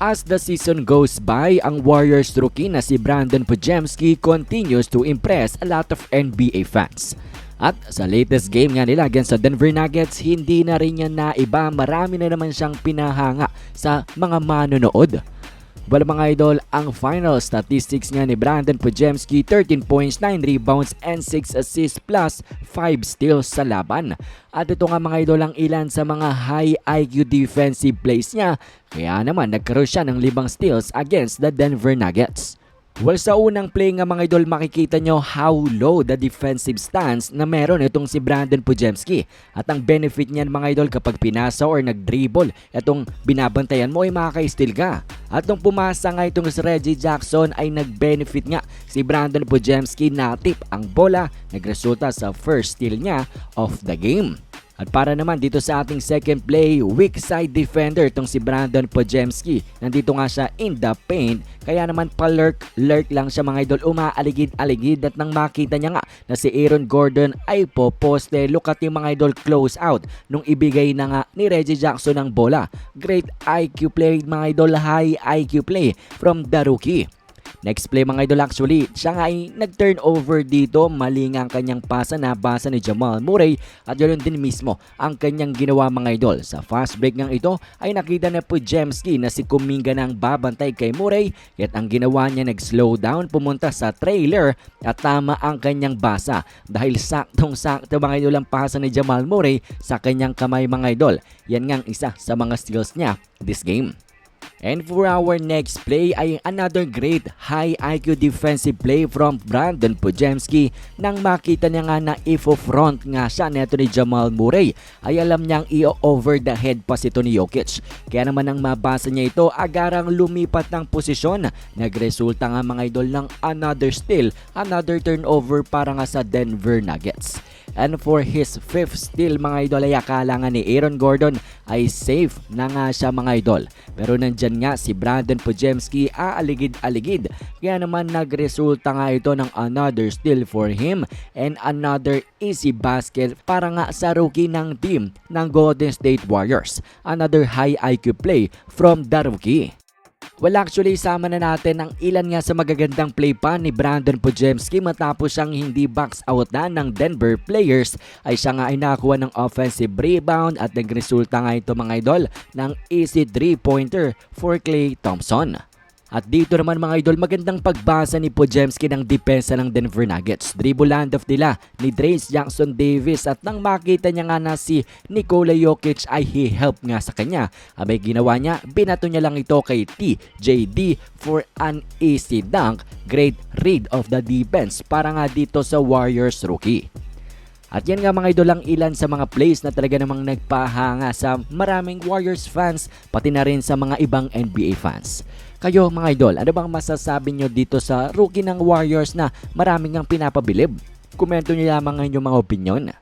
As the season goes by, ang Warriors rookie na si Brandon Pujemski continues to impress a lot of NBA fans. At sa latest game nga nila against sa Denver Nuggets, hindi na rin niya naiba. Marami na naman siyang pinahanga sa mga manonood. Well mga idol, ang final statistics nga ni Brandon Pujemski, 13 points, 9 rebounds, and 6 assists plus 5 steals sa laban. At ito nga mga idol ang ilan sa mga high IQ defensive plays niya, kaya naman nagkaroon siya ng 5 steals against the Denver Nuggets. Well, sa unang play nga mga idol, makikita nyo how low the defensive stance na meron itong si Brandon Pujemski. At ang benefit niyan mga idol kapag pinasa or nag-dribble, itong binabantayan mo ay makaka-steal ka. At nung pumasa nga itong si Reggie Jackson ay nag-benefit nga si Brandon Pujemski na tip ang bola, nagresulta sa first steal niya of the game. At para naman dito sa ating second play, weak side defender itong si Brandon Pojemski. Nandito nga siya in the paint, kaya naman pa-lurk-lurk lang siya mga idol, umaaligid-aligid at nang makita niya nga na si Aaron Gordon ay poposte, look at yung mga idol close out nung ibigay na nga ni Reggie Jackson ang bola. Great IQ play mga idol, high IQ play from the rookie. Next play mga idol actually, siya nga ay nag-turnover dito, mali nga ang kanyang pasa na basa ni Jamal Murray at yun din mismo ang kanyang ginawa mga idol. Sa fast break ng ito ay nakita na po Jemski na si Kuminga nang babantay kay Murray yet ang ginawa niya nag-slow down pumunta sa trailer at tama ang kanyang basa dahil saktong sakto mga idol ang pasa ni Jamal Murray sa kanyang kamay mga idol. Yan nga ang isa sa mga steals niya this game. And for our next play ay another great high IQ defensive play from Brandon Pujemski nang makita niya nga na ifo-front nga siya neto ni Jamal Murray ay alam niyang i-over the head pa ito ni Jokic. Kaya naman nang mabasa niya ito agarang lumipat ng posisyon. Nagresulta nga mga idol ng another steal, another turnover para nga sa Denver Nuggets. And for his fifth steal mga idol ay akala nga ni Aaron Gordon ay safe na nga siya mga idol. Pero nandyan nga si Brandon Pujemski aaligid-aligid. Kaya naman nagresulta nga ito ng another steal for him and another easy basket para nga sa rookie ng team ng Golden State Warriors. Another high IQ play from the rookie. Well actually sama na natin ang ilan nga sa magagandang play pa ni Brandon Pujemski matapos siyang hindi box out na ng Denver players ay siya nga ay nakakuha ng offensive rebound at nagresulta nga ito mga idol ng easy 3-pointer for Clay Thompson. At dito naman mga idol, magandang pagbasa ni Pujemski ng depensa ng Denver Nuggets. Dribble handoff nila ni Trace Jackson Davis at nang makita niya nga na si Nikola Jokic ay he-help nga sa kanya. Abay ginawa niya, binato niya lang ito kay TJD for an easy dunk. Great read of the defense para nga dito sa Warriors rookie. At yan nga mga idol ang ilan sa mga plays na talaga namang nagpahanga sa maraming Warriors fans pati na rin sa mga ibang NBA fans. Kayo mga idol, ano bang masasabi nyo dito sa rookie ng Warriors na maraming ang pinapabilib? Komento nyo lamang ang inyong mga opinion.